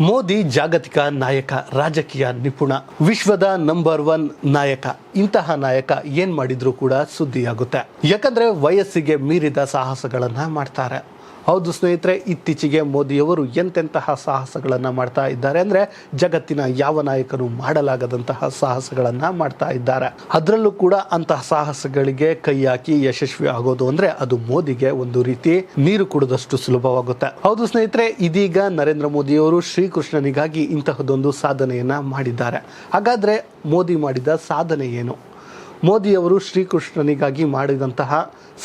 ಮೋದಿ ಜಾಗತಿಕ ನಾಯಕ, ರಾಜಕೀಯ ನಿಪುಣ, ವಿಶ್ವದ ನಂಬರ್ ಒನ್ ನಾಯಕ. ಇಂತಹ ನಾಯಕ ಏನ್ ಮಾಡಿದ್ರು ಕೂಡ ಸುದ್ದಿಯಾಗುತ್ತೆ. ಯಾಕಂದ್ರೆ ವಯಸ್ಸಿಗೆ ಮೀರಿದ ಸಾಹಸಗಳನ್ನ ಮಾಡ್ತಾರೆ. ಹೌದು ಸ್ನೇಹಿತರೆ, ಇತ್ತೀಚೆಗೆ ಮೋದಿಯವರು ಎಂತೆಂತಹ ಸಾಹಸಗಳನ್ನು ಮಾಡ್ತಾ ಇದ್ದಾರೆ ಅಂದರೆ ಜಗತ್ತಿನ ಯಾವ ನಾಯಕನು ಮಾಡಲಾಗದಂತಹ ಸಾಹಸಗಳನ್ನು ಮಾಡ್ತಾ ಇದ್ದಾರೆ. ಅದರಲ್ಲೂ ಕೂಡ ಅಂತಹ ಸಾಹಸಗಳಿಗೆ ಕೈ ಹಾಕಿ ಯಶಸ್ವಿ ಆಗೋದು ಅಂದರೆ ಅದು ಮೋದಿಗೆ ಒಂದು ರೀತಿ ನೀರು ಕುಡಿದಷ್ಟು ಸುಲಭವಾಗುತ್ತೆ. ಹೌದು ಸ್ನೇಹಿತರೆ, ಇದೀಗ ನರೇಂದ್ರ ಮೋದಿಯವರು ಶ್ರೀಕೃಷ್ಣನಿಗಾಗಿ ಇಂತಹದೊಂದು ಸಾಧನೆಯನ್ನ ಮಾಡಿದ್ದಾರೆ. ಹಾಗಾದ್ರೆ ಮೋದಿ ಮಾಡಿದ ಸಾಧನೆ ಏನು? ಮೋದಿಯವರು ಶ್ರೀಕೃಷ್ಣನಿಗಾಗಿ ಮಾಡಿದಂತಹ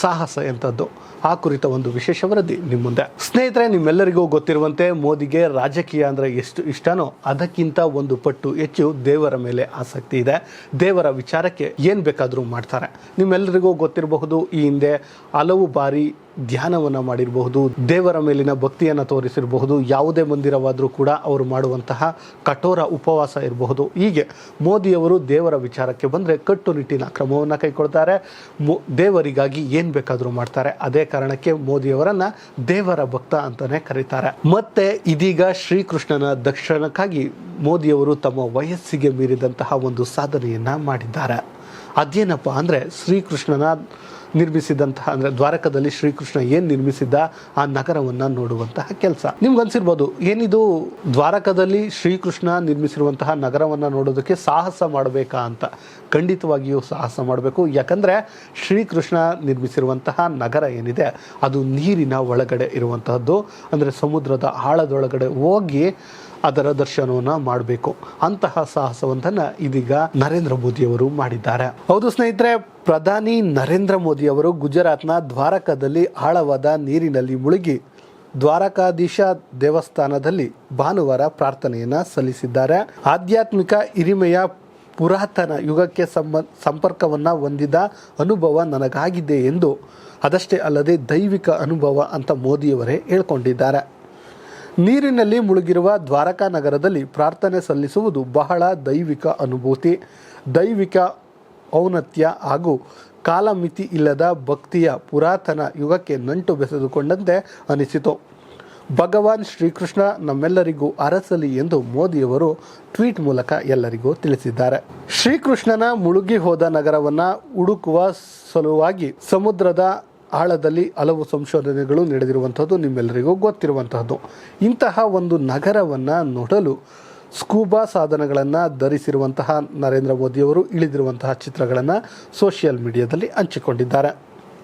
ಸಾಹಸ ಎಂಥದ್ದು. ಆ ಕುರಿತ ಒಂದು ವಿಶೇಷ ವರದಿ ನಿಮ್ಮ ಮುಂದೆ. ಸ್ನೇಹಿತರೆ, ನಿಮ್ಮೆಲ್ಲರಿಗೂ ಗೊತ್ತಿರುವಂತೆ ಮೋದಿಗೆ ರಾಜಕೀಯ ಅಂದರೆ ಎಷ್ಟು ಇಷ್ಟನೋ ಅದಕ್ಕಿಂತ ಒಂದು ಪಟ್ಟು ಹೆಚ್ಚು ದೇವರ ಮೇಲೆ ಆಸಕ್ತಿ ಇದೆ. ದೇವರ ವಿಚಾರಕ್ಕೆ ಏನು ಬೇಕಾದರೂ ಮಾಡ್ತಾರೆ. ನಿಮ್ಮೆಲ್ಲರಿಗೂ ಗೊತ್ತಿರಬಹುದು ಈ ಹಿಂದೆ ಹಲವು ಬಾರಿ ಧ್ಯಾನವನ್ನು ಮಾಡಿರಬಹುದು, ದೇವರ ಮೇಲಿನ ಭಕ್ತಿಯನ್ನು ತೋರಿಸಿರಬಹುದು, ಯಾವುದೇ ಮಂದಿರವಾದರೂ ಕೂಡ ಅವರು ಮಾಡುವಂತಹ ಕಠೋರ ಉಪವಾಸ ಇರಬಹುದು. ಹೀಗೆ ಮೋದಿಯವರು ದೇವರ ವಿಚಾರಕ್ಕೆ ಬಂದರೆ ಕಟ್ಟುನಿಟ್ಟಿನ ಕ್ರಮವನ್ನು ಕೈಗೊಳ್ತಾರೆ ಮೋ, ದೇವರಿಗಾಗಿ ಏನು ಬೇಕಾದರೂ ಮಾಡ್ತಾರೆ. ಅದೇ ಕಾರಣಕ್ಕೆ ಮೋದಿಯವರನ್ನು ದೇವರ ಭಕ್ತ ಅಂತಲೇ ಕರೀತಾರೆ. ಮತ್ತೆ ಇದೀಗ ಶ್ರೀಕೃಷ್ಣನ ದರ್ಶನಕ್ಕಾಗಿ ಮೋದಿಯವರು ತಮ್ಮ ವಯಸ್ಸಿಗೆ ಮೀರಿದಂತಹ ಒಂದು ಸಾಧನೆಯನ್ನು ಮಾಡಿದ್ದಾರೆ. ಅದೇನಪ್ಪ ಅಂದರೆ ಶ್ರೀಕೃಷ್ಣನ ನಿರ್ಮಿಸಿದಂತಹ, ಅಂದರೆ ದ್ವಾರಕದಲ್ಲಿ ಶ್ರೀಕೃಷ್ಣ ಏನು ನಿರ್ಮಿಸಿದ್ದ ಆ ನಗರವನ್ನು ನೋಡುವಂತಹ ಕೆಲಸ. ನಿಮ್ಗೆ ಅನ್ಸಿರ್ಬೋದು ಏನಿದು ದ್ವಾರಕದಲ್ಲಿ ಶ್ರೀಕೃಷ್ಣ ನಿರ್ಮಿಸಿರುವಂತಹ ನಗರವನ್ನು ನೋಡೋದಕ್ಕೆ ಸಾಹಸ ಮಾಡಬೇಕಾ ಅಂತ. ಖಂಡಿತವಾಗಿಯೂ ಸಾಹಸ ಮಾಡಬೇಕು. ಯಾಕಂದರೆ ಶ್ರೀಕೃಷ್ಣ ನಿರ್ಮಿಸಿರುವಂತಹ ನಗರ ಏನಿದೆ, ಅದು ನೀರಿನ ಒಳಗಡೆ ಇರುವಂತಹದ್ದು. ಅಂದರೆ ಸಮುದ್ರದ ಆಳದೊಳಗಡೆ ಹೋಗಿ ಅದರ ದರ್ಶನವನ್ನು ಮಾಡಬೇಕು. ಅಂತಹ ಸಾಹಸವೊಂದನ್ನು ಇದೀಗ ನರೇಂದ್ರ ಮೋದಿಯವರು ಮಾಡಿದ್ದಾರೆ. ಹೌದು ಸ್ನೇಹಿತರೆ, ಪ್ರಧಾನಿ ನರೇಂದ್ರ ಮೋದಿಯವರು ಗುಜರಾತ್ನ ದ್ವಾರಕದಲ್ಲಿ ಆಳವಾದ ನೀರಿನಲ್ಲಿ ಮುಳುಗಿ ದ್ವಾರಕಾಧೀಶ ದೇವಸ್ಥಾನದಲ್ಲಿ ಭಾನುವಾರ ಪ್ರಾರ್ಥನೆಯನ್ನ ಸಲ್ಲಿಸಿದ್ದಾರೆ. ಆಧ್ಯಾತ್ಮಿಕ ಹಿರಿಮೆಯ ಪುರಾತನ ಯುಗಕ್ಕೆ ಸಂಬ, ಸಂಪರ್ಕವನ್ನು ಹೊಂದಿದ ಅನುಭವ ನನಗಾಗಿದೆ ಎಂದು ಅದಷ್ಟೇ ಅಲ್ಲದೆ ದೈವಿಕ ಅನುಭವ ಅಂತ ಮೋದಿಯವರೇ ಹೇಳ್ಕೊಂಡಿದ್ದಾರೆ. ನೀರಿನಲ್ಲಿ ಮುಳುಗಿರುವ ದ್ವಾರಕಾ ನಗರದಲ್ಲಿ ಪ್ರಾರ್ಥನೆ ಸಲ್ಲಿಸುವುದು ಬಹಳ ದೈವಿಕ ಅನುಭೂತಿ. ದೈವಿಕ ಔನತ್ಯ ಹಾಗೂ ಕಾಲಮಿತಿ ಇಲ್ಲದ ಭಕ್ತಿಯ ಪುರಾತನ ಯುಗಕ್ಕೆ ನಂಟು ಬೆಸೆದುಕೊಂಡಂತೆ ಅನಿಸಿತು. ಭಗವಾನ್ ಶ್ರೀಕೃಷ್ಣ ನಮ್ಮೆಲ್ಲರಿಗೂ ಅರಸಲಿ ಎಂದು ಮೋದಿಯವರು ಟ್ವೀಟ್ ಮೂಲಕ ಎಲ್ಲರಿಗೂ ತಿಳಿಸಿದ್ದಾರೆ. ಶ್ರೀಕೃಷ್ಣನ ಮುಳುಗಿ ಹೋದ ನಗರವನ್ನು ಹುಡುಕುವ ಸಲುವಾಗಿ ಸಮುದ್ರದ ಆಳದಲ್ಲಿ ಹಲವು ಸಂಶೋಧನೆಗಳು ನಡೆದಿರುವಂಥದ್ದು ನಿಮ್ಮೆಲ್ಲರಿಗೂ ಗೊತ್ತಿರುವಂತಹದ್ದು. ಇಂತಹ ಒಂದು ನಗರವನ್ನು ನೋಡಲು ಸ್ಕೂಬಾ ಸಾಧನಗಳನ್ನು ಧರಿಸಿರುವಂತಹ ನರೇಂದ್ರ ಮೋದಿಯವರು ಇಳಿದಿರುವಂತಹ ಚಿತ್ರಗಳನ್ನು ಸೋಷಿಯಲ್ ಮೀಡಿಯಾದಲ್ಲಿ ಹಂಚಿಕೊಂಡಿದ್ದಾರೆ.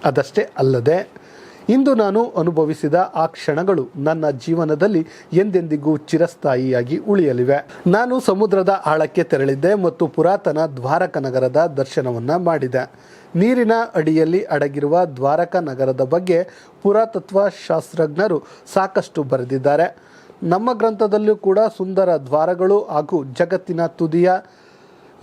ಅದಷ್ಟೇ ಅಲ್ಲದೆ ಇಂದು ನಾನು ಅನುಭವಿಸಿದ ಆ ಕ್ಷಣಗಳು ನನ್ನ ಜೀವನದಲ್ಲಿ ಎಂದೆಂದಿಗೂ ಚಿರಸ್ಥಾಯಿಯಾಗಿ ಉಳಿಯಲಿವೆ. ನಾನು ಸಮುದ್ರದ ಆಳಕ್ಕೆ ತೆರಳಿದ್ದೆ ಮತ್ತು ಪುರಾತನ ದ್ವಾರಕ ನಗರದ ದರ್ಶನವನ್ನ ಮಾಡಿದೆ. ನೀರಿನ ಅಡಿಯಲ್ಲಿ ಅಡಗಿರುವ ದ್ವಾರಕ ನಗರದ ಬಗ್ಗೆ ಪುರಾತತ್ವ ಶಾಸ್ತ್ರಜ್ಞರು ಸಾಕಷ್ಟು ಬರೆದಿದ್ದಾರೆ. ನಮ್ಮ ಗ್ರಂಥದಲ್ಲೂ ಕೂಡ ಸುಂದರ ದ್ವಾರಗಳು ಹಾಗೂ ಜಗತ್ತಿನ ತುದಿಯ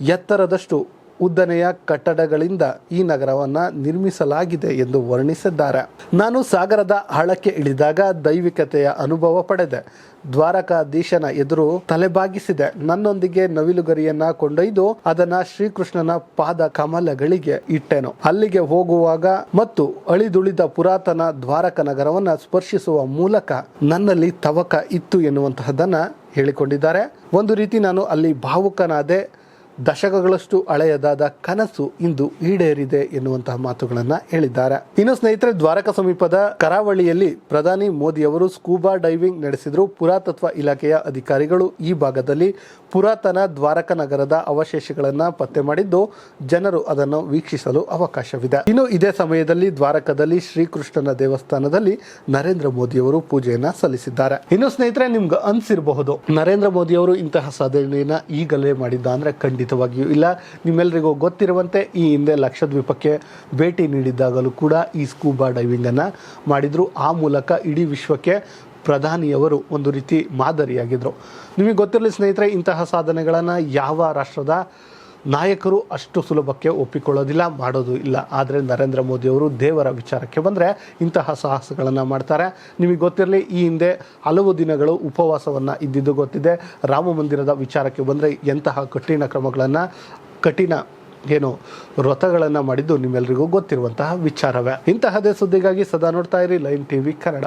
ಎತ್ತರದಷ್ಟು ಉದ್ದನೆಯ ಕಟ್ಟಡಗಳಿಂದ ಈ ನಗರವನ್ನು ನಿರ್ಮಿಸಲಾಗಿದೆ ಎಂದು ವರ್ಣಿಸಿದ್ದಾರೆ. ನಾನು ಸಾಗರದ ಹಳಕ್ಕೆ ಇಳಿದಾಗ ದೈವಿಕತೆಯ ಅನುಭವ ಪಡೆದೆ. ದ್ವಾರಕಾಧೀಶನ ಎದುರು ತಲೆಬಾಗಿಸಿದೆ. ನನ್ನೊಂದಿಗೆ ನವಿಲುಗರಿಯನ್ನ ಕೊಂಡೊಯ್ದು ಅದನ್ನ ಶ್ರೀಕೃಷ್ಣನ ಪಾದ ಕಮಲಗಳಿಗೆ ಇಟ್ಟೆನು. ಅಲ್ಲಿಗೆ ಹೋಗುವಾಗ ಮತ್ತು ಅಳಿದುಳಿದ ಪುರಾತನ ದ್ವಾರಕ ನಗರವನ್ನ ಸ್ಪರ್ಶಿಸುವ ಮೂಲಕ ನನ್ನಲ್ಲಿ ತವಕ ಇತ್ತು ಎನ್ನುವಂತಹದನ್ನ ಹೇಳಿಕೊಂಡಿದ್ದಾರೆ. ಒಂದು ರೀತಿ ನಾನು ಅಲ್ಲಿ ಭಾವುಕನಾದೆ. ದಶಕಗಳಷ್ಟು ಹಳೆಯದಾದ ಕನಸು ಇಂದು ಈಡೇರಿದೆ ಎನ್ನುವಂತಹ ಮಾತುಗಳನ್ನ ಹೇಳಿದ್ದಾರೆ. ಇನ್ನು ಸ್ನೇಹಿತರೆ, ದ್ವಾರಕ ಸಮೀಪದ ಕರಾವಳಿಯಲ್ಲಿ ಪ್ರಧಾನಿ ಮೋದಿ ಅವರು ಸ್ಕೂಬಾ ಡೈವಿಂಗ್ ನಡೆಸಿದ್ರು. ಪುರಾತತ್ವ ಇಲಾಖೆಯ ಅಧಿಕಾರಿಗಳು ಈ ಭಾಗದಲ್ಲಿ ಪುರಾತನ ದ್ವಾರಕ ನಗರದ ಅವಶೇಷಗಳನ್ನ ಪತ್ತೆ ಮಾಡಿದ್ದು, ಜನರು ಅದನ್ನು ವೀಕ್ಷಿಸಲು ಅವಕಾಶವಿದೆ. ಇನ್ನು ಇದೇ ಸಮಯದಲ್ಲಿ ದ್ವಾರಕದಲ್ಲಿ ಶ್ರೀಕೃಷ್ಣನ ದೇವಸ್ಥಾನದಲ್ಲಿ ನರೇಂದ್ರ ಮೋದಿ ಅವರು ಪೂಜೆಯನ್ನ ಸಲ್ಲಿಸಿದ್ದಾರೆ. ಇನ್ನು ಸ್ನೇಹಿತರೆ, ನಿಮ್ಗೆ ಅನ್ಸಿರಬಹುದು, ನರೇಂದ್ರ ಮೋದಿ ಅವರು ಇಂತಹ ಸಾಧನೆಯನ್ನ ಈಗಲೇ ಮಾಡಿದ್ದ ಅಂದ್ರೆ ಖಂಡಿತವಾಗಿಯೂ ಇಲ್ಲ. ನಿಮ್ಮೆಲ್ಲರಿಗೂ ಗೊತ್ತಿರುವಂತೆ ಈ ಹಿಂದೆ ಲಕ್ಷದ್ವೀಪಕ್ಕೆ ಭೇಟಿ ನೀಡಿದ್ದಾಗಲೂ ಕೂಡ ಈ ಸ್ಕೂಬಾ ಡೈವಿಂಗನ್ನು ಮಾಡಿದರು. ಆ ಮೂಲಕ ಇಡೀ ವಿಶ್ವಕ್ಕೆ ಪ್ರಧಾನಿಯವರು ಒಂದು ರೀತಿ ಮಾದರಿಯಾಗಿದ್ದರು ನಿಮಗೆ ಗೊತ್ತಿರಲಿ ಸ್ನೇಹಿತರೆ, ಇಂತಹ ಸಾಧನೆಗಳನ್ನು ಯಾವ ರಾಷ್ಟ್ರದ ನಾಯಕರು ಅಷ್ಟು ಸುಲಭಕ್ಕೆ ಒಪ್ಪಿಕೊಳ್ಳೋದಿಲ್ಲ, ಮಾಡೋದು ಇಲ್ಲ. ಆದರೆ ನರೇಂದ್ರ ಮೋದಿಯವರು ದೇವರ ವಿಚಾರಕ್ಕೆ ಬಂದರೆ ಇಂತಹ ಸಾಹಸಗಳನ್ನು ಮಾಡ್ತಾರೆ. ನಿಮಗೆ ಗೊತ್ತಿರಲಿ, ಈ ಹಿಂದೆ ಹಲವು ದಿನಗಳು ಉಪವಾಸವನ್ನು ಇದ್ದಿದ್ದು ಗೊತ್ತಿದೆ. ರಾಮ ಮಂದಿರದ ವಿಚಾರಕ್ಕೆ ಬಂದರೆ ಎಂತಹ ಕಠಿಣ ಕ್ರಮಗಳನ್ನು, ಕಠಿಣ ಏನು ವ್ರತಗಳನ್ನು ಮಾಡಿದ್ದು ನಿಮ್ಮೆಲ್ಲರಿಗೂ ಗೊತ್ತಿರುವಂತಹ ವಿಚಾರವೇ. ಇಂತಹದೇ ಸುದ್ದಿಗಾಗಿ ಸದಾ ನೋಡ್ತಾ ಇರಿ ಲೈನ್ ಟಿವಿ ಕನ್ನಡ.